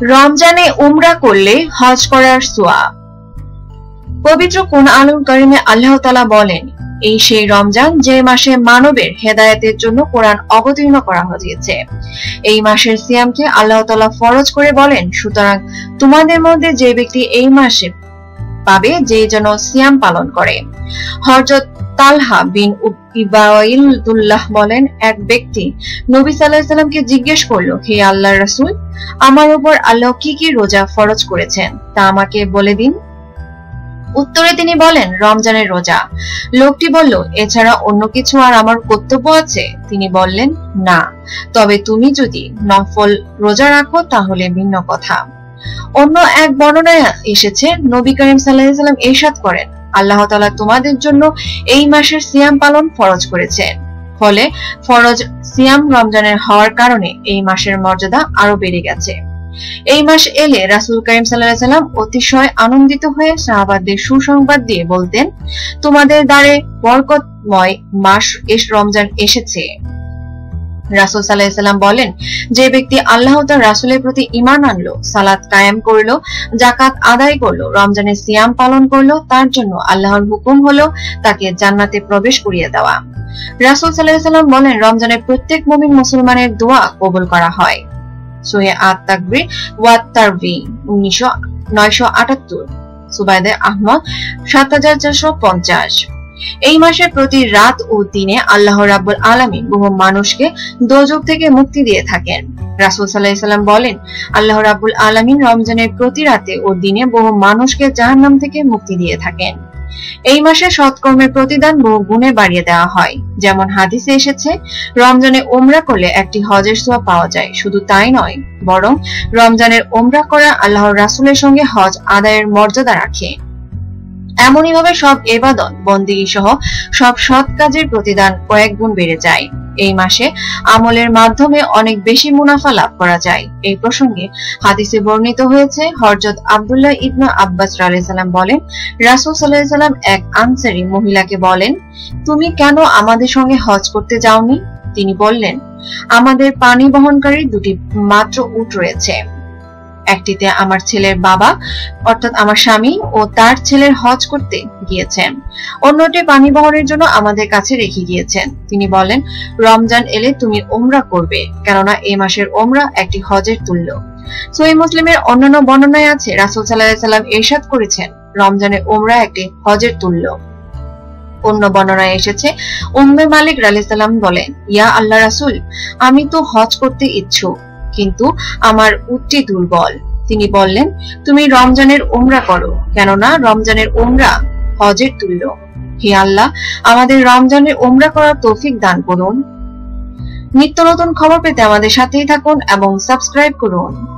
রমজানে উমরা করলে হজ করার সোয়া পবিত্র কোন আলম করিমে আল্লাহ তালা বলেন, এই সেই রমজান যে মাসে মানবের হেদায়েতের জন্য কোরআন অবতীর্ণ করা হয়েছে। এই মাসের সিয়ামকে আল্লাহ তালা ফরজ করে বলেন, সুতরাং তোমাদের মধ্যে যে ব্যক্তি এই মাসে পাবে যে যেন সিয়াম পালন করে। হরজত তালহা বিন ইবাইলুল্লাহ বলেন, এক ব্যক্তি নবী সাল্লাহামকে জিজ্ঞেস করল, হে আল্লাহ রাসুল, আমার উপর আল্লাহ কি কি রোজা ফরজ করেছেন? তা আমাকে বলে দিন। উত্তরে তিনি বলেন, রমজানের রোজা। লোকটি বলল, এছাড়া অন্য কিছু আর আমার কর্তব্য আছে? তিনি বললেন, না। তবে তুমি যদি নফল রোজা রাখো, তাহলে ভিন্ন কথা। অন্য এক বর্ণনায় এসেছে, নবী করিম সাল্লাম এরশাদ করেন আল্লাহ তালা তোমাদের জন্য এই মাসের সিয়াম পালন ফরজ করেছেন। ফলে ফরজ সিয়াম রমজানের হওয়ার কারণে এই মাসের মর্যাদা আরও বেড়ে গেছে। এই মাস এলে রাসুল করিম সাল্লাহ সাল্লাম অতিশয় আনন্দিত হয়ে শাহবাদদের সুসংবাদ দিয়ে বলতেন, তোমাদের দ্বারে বরকতময় মাস এস রমজান এসেছে। রাসুল সাল্লাহাম বলেন, যে ব্যক্তি আল্লাহ তার রাসুলের প্রতি ইমান আনলো, সালাত কায়েম করল জাকাত আদায় করল, রমজানের সিয়াম পালন করল, তার জন্য আল্লাহর হুকুম হলো তাকে জান্নাতে প্রবেশ করিয়ে দেওয়া। রাসুল সাল্লাহাম বলেন, রমজানের প্রত্যেক মমিন মুসলমানের দোয়া কবুল করা হয়। সোহে আত তাকবির ওয়াত তারভি উনিশশো, নয়শো আটাত্তর সুবাইদে আহমদ, সাত হাজার চারশো পঞ্চাশ। এই মাসের প্রতি রাত ও দিনে আল্লাহ রাব্বুল আলমী বহু মানুষকে দোজক থেকে মুক্তি দিয়ে থাকেন। রাসুল সাল্লাহাম বলেন, আল্লাহ রাবুল আলমিন রমজানের প্রতি রাতে ও দিনে বহু মানুষকে জাহান্নাম থেকে মুক্তি দিয়ে থাকেন। এই মাসে সৎকর্মের প্রতিদান বহু গুণে বাড়িয়ে দেওয়া হয়। যেমন হাদিসে এসেছে, রমজানে ওমরা করলে একটি হজের সোয়া পাওয়া যায়। শুধু তাই নয়, বরং রমজানের ওমরা করা আল্লাহর রাসুলের সঙ্গে হজ আদায়ের মর্যাদা রাখে। এমনই ভাবে সব এবাদত, বন্দিগি সহ সব সৎ কাজের প্রতিদান কয়েক গুণ বেড়ে যায়। এই মাসে আমলের মাধ্যমে অনেক বেশি মুনাফা লাভ করা যায়। এই প্রসঙ্গে হাদিসে বর্ণিত হয়েছে হরজত আবদুল্লাহ ইবনু আব্বাস সাল্লাম বলেন, রাসুল সাল্লাহ সাল্লাম এক আনসারি মহিলাকে বলেন, তুমি কেন আমাদের সঙ্গে হজ করতে যাওনি? তিনি বললেন, আমাদের পানি বহনকারী দুটি মাত্র উট রয়েছে। একটিতে আমার ছেলের বাবা, অর্থাৎ আমার স্বামী ও তার ছেলের হজ করতে গিয়েছেন। অন্যটি পানি বহনের জন্য আমাদের কাছে রেখে গিয়েছেন। তিনি বলেন, রমজান এলে তুমি ওমরা করবে, কেননা এ মাসের ওমরা একটি হজের তুল্য। সহি মুসলিমের অন্যান্য বর্ণনায় আছে, রাসুল সাল্লাহ সাল্লাম এরশাদ করেছেন রমজানের ওমরা একটি হজের তুল্য। অন্য বর্ণনায় এসেছে, উম্মে মালিক রালিসাল্লাম বলেন, ইয়া আল্লাহ রাসুল, আমি তো হজ করতে ইচ্ছুক। কিন্তু আমার উটটি দুর্বল। তিনি বললেন, তুমি রমজানের ওমরা করো, কেননা রমজানের ওমরা হজের তুল্য। হে আল্লাহ, আমাদের রমজানের ওমরা করার তৌফিক দান করুন। নিত্য নতুন খবর পেতে আমাদের সাথেই থাকুন এবং সাবস্ক্রাইব করুন।